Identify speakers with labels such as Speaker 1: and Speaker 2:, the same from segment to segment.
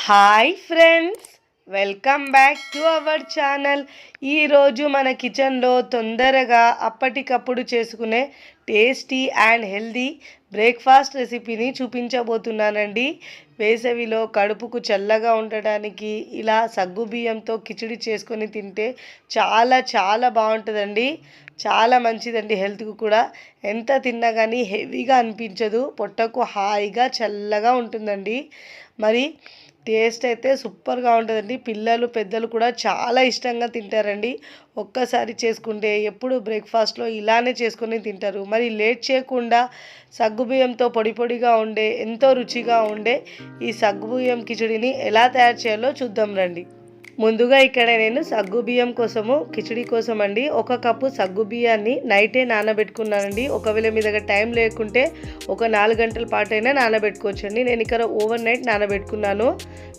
Speaker 1: Hi friends welcome back to our channel ఈరోజు మన కిచెన్లో తొందరగా అప్పటికప్పుడు చేసుకునే టేస్టీ అండ్ హెల్దీ బ్రేక్ఫాస్ట్ రెసిపీని చూపించబోతున్నానండి. వేసవిలో కడుపుకు చల్లగా ఉండడానికి ఇలా సగ్గు బియ్యంతో కిచిడి చేసుకొని తింటే చాలా చాలా బాగుంటుందండి. చాలా మంచిదండి హెల్త్కు కూడా. ఎంత తిన్నా కానీ హెవీగా అనిపించదు. పొట్టకు హాయిగా చల్లగా ఉంటుందండి. మరి టేస్ట్ అయితే సూపర్గా ఉంటుందండి. పిల్లలు పెద్దలు కూడా చాలా ఇష్టంగా తింటారండి. ఒక్కసారి చేసుకుంటే ఎప్పుడు బ్రేక్ఫాస్ట్లో ఇలానే చేసుకుని తింటారు. మరి లేట్ చేయకుండా సగ్గుబియ్యంతో పొడి పొడిగా ఉండే ఎంతో రుచిగా ఉండే ఈ సగ్గుబియ్యం కిచడిని ఎలా తయారు చేయాలో చూద్దాం రండి. ముందుగా ఇక్కడ నేను సగ్గు బియ్యం కోసము కిచడీ కోసం అండి ఒక కప్పు సగ్గు బియ్యాన్ని నైటే నానబెట్టుకున్నానండి. ఒకవేళ మీ దగ్గర టైం లేకుంటే ఒక నాలుగు గంటల పాటైనా నానబెట్టుకోవచ్చు అండి నేను ఇక్కడ ఓవర్ నైట్ నానబెట్టుకున్నాను.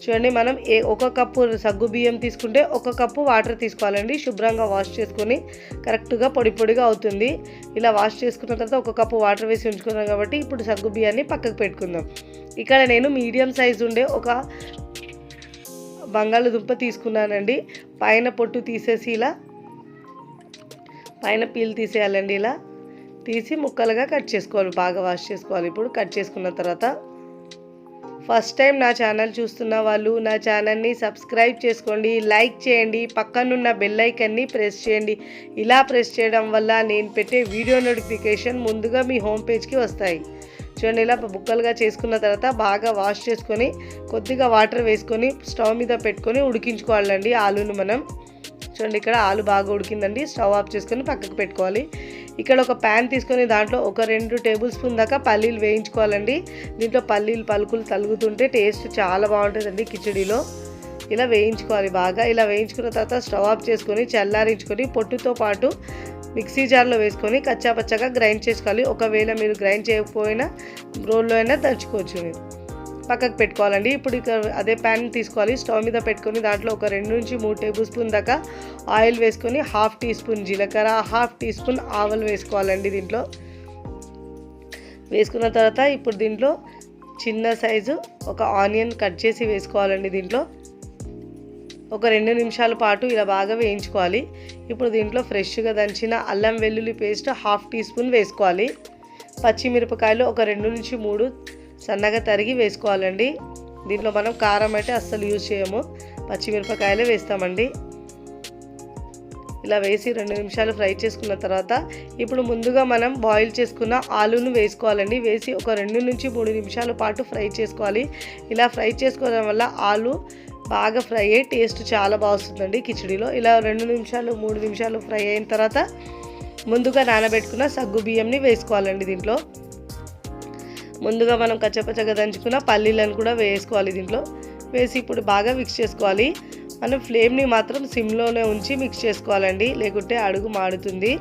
Speaker 1: చూడండి మనం ఏ ఒక కప్పు సగ్గు బియ్యం తీసుకుంటే ఒక కప్పు వాటర్ తీసుకోవాలండి. శుభ్రంగా వాష్ చేసుకొని కరెక్ట్గా పొడి పొడిగా అవుతుంది. ఇలా వాష్ చేసుకున్న తర్వాత ఒక కప్పు వాటర్ వేసి ఉంచుకున్నాం కాబట్టి ఇప్పుడు సగ్గు బియ్యాన్ని పక్కకు పెట్టుకుందాం. ఇక్కడ నేను మీడియం సైజ్ ఉండే ఒక బంగాళదుంప తీసుకున్నానండి. పైన పొట్టు తీసేసి ఇలా పైన పీల్ తీసేయాలండి ఇలా. తీసి ముక్కలుగా కట్ చేసుకోవాలి బాగా వాష్ చేసుకోవాలి. ఇప్పుడు కట్ చేసుకున్న తర్వాత ఫస్ట్ టైం నా ఛానల్ చూస్తున్న వాళ్ళు నా ఛానల్ని సబ్స్క్రైబ్ చేసుకోండి లైక్ చేయండి పక్కనున్న బెల్ ఐకన్ని ప్రెస్ చేయండి. ఇలా ప్రెస్ చేయడం వల్ల నేను పెట్టే వీడియో నోటిఫికేషన్ ముందుగా మీ హోమ్ పేజ్కి వస్తాయి. చూడండి ఇలా బుక్కలుగా చేసుకున్న తర్వాత బాగా వాష్ చేసుకొని కొద్దిగా వాటర్ వేసుకొని స్టవ్ మీద పెట్టుకొని ఉడికించుకోవాలండి ఆలును మనం. చూడండి ఇక్కడ ఆలు బాగా ఉడికిందండి. స్టవ్ ఆఫ్ చేసుకొని పక్కకు పెట్టుకోవాలి. ఇక్కడ ఒక ప్యాన్ తీసుకొని దాంట్లో ఒక రెండు టేబుల్ స్పూన్ దాకా పల్లీలు వేయించుకోవాలండి. దీంట్లో పల్లీలు పలుకులు తలుగుతుంటే టేస్ట్ చాలా బాగుంటుందండి కిచడీలో. ఇలా వేయించుకోవాలి బాగా. ఇలా వేయించుకున్న తర్వాత స్టవ్ ఆఫ్ చేసుకొని చల్లారించుకొని పొట్టుతో పాటు మిక్సీ జార్లో వేసుకొని కచ్చాపచ్చగా గ్రైండ్ చేసుకోవాలి. ఒకవేళ మీరు గ్రైండ్ చేయకపోయినా రోల్లో అయినా దంచుకోవచ్చు. మీరు పక్కకు పెట్టుకోవాలండి. ఇప్పుడు ఇక అదే ప్యాన్ తీసుకోవాలి. స్టవ్ మీద పెట్టుకొని దాంట్లో ఒక రెండు నుంచి మూడు టేబుల్ స్పూన్ దాకా ఆయిల్ వేసుకొని హాఫ్ టీ స్పూన్ జీలకర్ర హాఫ్ టీ స్పూన్ ఆవలు వేసుకోవాలండి దీంట్లో. వేసుకున్న తర్వాత ఇప్పుడు దీంట్లో చిన్న సైజు ఒక ఆనియన్ కట్ చేసి వేసుకోవాలండి దీంట్లో. ఒక రెండు నిమిషాల పాటు ఇలా బాగా వేయించుకోవాలి. ఇప్పుడు దీంట్లో ఫ్రెష్గా దంచిన అల్లం వెల్లుల్లి పేస్ట్ హాఫ్ టీ స్పూన్ వేసుకోవాలి. పచ్చిమిరపకాయలు ఒక రెండు నుంచి మూడు సన్నగా తరిగి వేసుకోవాలండి. దీంట్లో మనం కారం అయితే అస్సలు యూజ్ చేయము. పచ్చిమిరపకాయలే వేస్తామండి. ఇలా వేసి రెండు నిమిషాలు ఫ్రై చేసుకున్న తర్వాత ఇప్పుడు ముందుగా మనం బాయిల్ చేసుకున్న ఆలును వేసుకోవాలండి. వేసి ఒక రెండు నుంచి మూడు నిమిషాల పాటు ఫ్రై చేసుకోవాలి. ఇలా ఫ్రై చేసుకోవడం వల్ల ఆలు బాగా ఫ్రై అయ్యి టేస్ట్ చాలా బాగుంటుందండి కిచడీలో. ఇలా రెండు నిమిషాలు మూడు నిమిషాలు ఫ్రై అయిన తర్వాత ముందుగా నానబెట్టుకున్న సగ్గు బియ్యంని వేసుకోవాలండి దీంట్లో. ముందుగా మనం కచ్చపచ్చగా దంచుకున్న పల్లీలను కూడా వేసుకోవాలి దీంట్లో. వేసి ఇప్పుడు బాగా మిక్స్ చేసుకోవాలి. మనం ఫ్లేమ్ని మాత్రం సిమ్లోనే ఉంచి మిక్స్ చేసుకోవాలండి లేకుంటే అడుగు మాడుతుంది.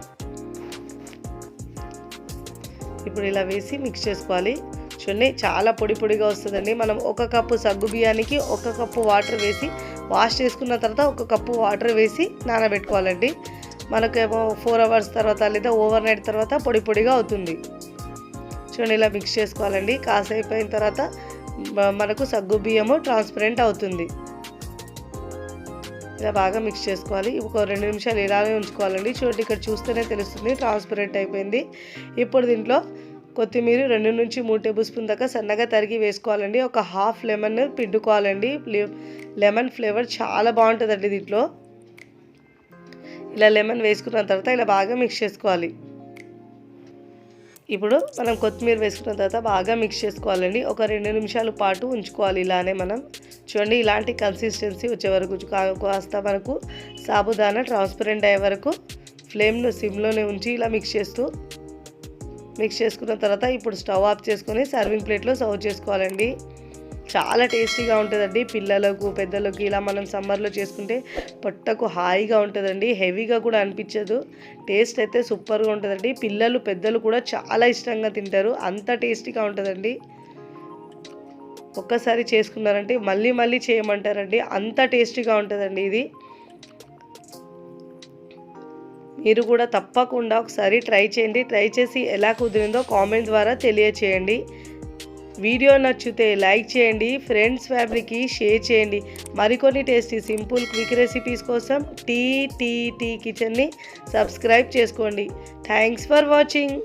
Speaker 1: ఇప్పుడు ఇలా వేసి మిక్స్ చేసుకోవాలి. చున్నీ చాలా పొడి పొడిగా వస్తుందండి. మనం ఒక కప్పు సగ్గు బియ్యానికి ఒక కప్పు వాటర్ వేసి వాష్ చేసుకున్న తర్వాత ఒక కప్పు వాటర్ వేసి నానబెట్టుకోవాలండి. మనకేమో ఫోర్ అవర్స్ తర్వాత లేదా ఓవర్ నైట్ తర్వాత పొడి పొడిగా అవుతుంది. చూడండి ఇలా మిక్స్ చేసుకోవాలండి. కాసేపు అయిన తర్వాత మనకు సగ్గు బియ్యము ట్రాన్స్పరెంట్ అవుతుంది. ఇలా బాగా మిక్స్ చేసుకోవాలి. ఒక రెండు నిమిషాలు ఇలానే ఉంచుకోవాలండి. చూడండి ఇక్కడ చూస్తేనే తెలుస్తుంది ట్రాన్స్పరెంట్ అయిపోయింది. ఇప్పుడు దీంట్లో కొత్తిమీర రెండు నుంచి మూడు టేబుల్ స్పూన్ దాకా సన్నగా తరిగి వేసుకోవాలండి. ఒక హాఫ్ లెమన్ పిండుకోవాలండి. లెమన్ ఫ్లేవర్ చాలా బాగుంటుందండి దీంట్లో. ఇలా లెమన్ వేసుకున్న తర్వాత ఇలా బాగా మిక్స్ చేసుకోవాలి. ఇప్పుడు మనం కొత్తిమీర వేసుకున్న తర్వాత బాగా మిక్స్ చేసుకోవాలండి. ఒక రెండు నిమిషాల పాటు ఉంచుకోవాలి ఇలానే మనం. చూడండి ఇలాంటి కన్సిస్టెన్సీ వచ్చే వరకు కా- కాస్త మనకు సాబుదానా ట్రాన్స్పరెంట్ అయ్యే వరకు ఫ్లేమ్ను సిమ్లోనే ఉంచి ఇలా మిక్స్ చేస్తూ మిక్స్ చేసుకున్న తర్వాత ఇప్పుడు స్టవ్ ఆఫ్ చేసుకొని సర్వింగ్ ప్లేట్లో సర్వ్ చేసుకోవాలండి. చాలా టేస్టీగా ఉంటుందండి పిల్లలకు పెద్దలకు ఇలా మనం సమ్మర్లో చేసుకుంటే పొట్టకు హాయిగా ఉంటుందండి. హెవీగా కూడా అనిపించదు. టేస్ట్ అయితే సూపర్గా ఉంటుందండి. పిల్లలు పెద్దలు కూడా చాలా ఇష్టంగా తింటారు. అంత టేస్టీగా ఉంటుందండి. ఒక్కసారి చేసుకున్నారంటే మళ్ళీ మళ్ళీ చేయమంటారండి. అంత టేస్టీగా ఉంటుందండి ఇది. మీరు కూడా తప్పకుండా ఒకసారి ట్రై చేయండి. ట్రై చేసి ఎలా కుదిరిందో కామెంట్ ద్వారా తెలియచేయండి. వీడియో నచ్చితే లైక్ చేయండి ఫ్రెండ్స్ ఫ్యామిలీకి షేర్ చేయండి. మరికొన్ని టేస్టీ సింపుల్ క్విక్ రెసిపీస్ కోసం టీ టీ టీ కిచెన్ని సబ్స్క్రైబ్ చేసుకోండి. Thanks for watching.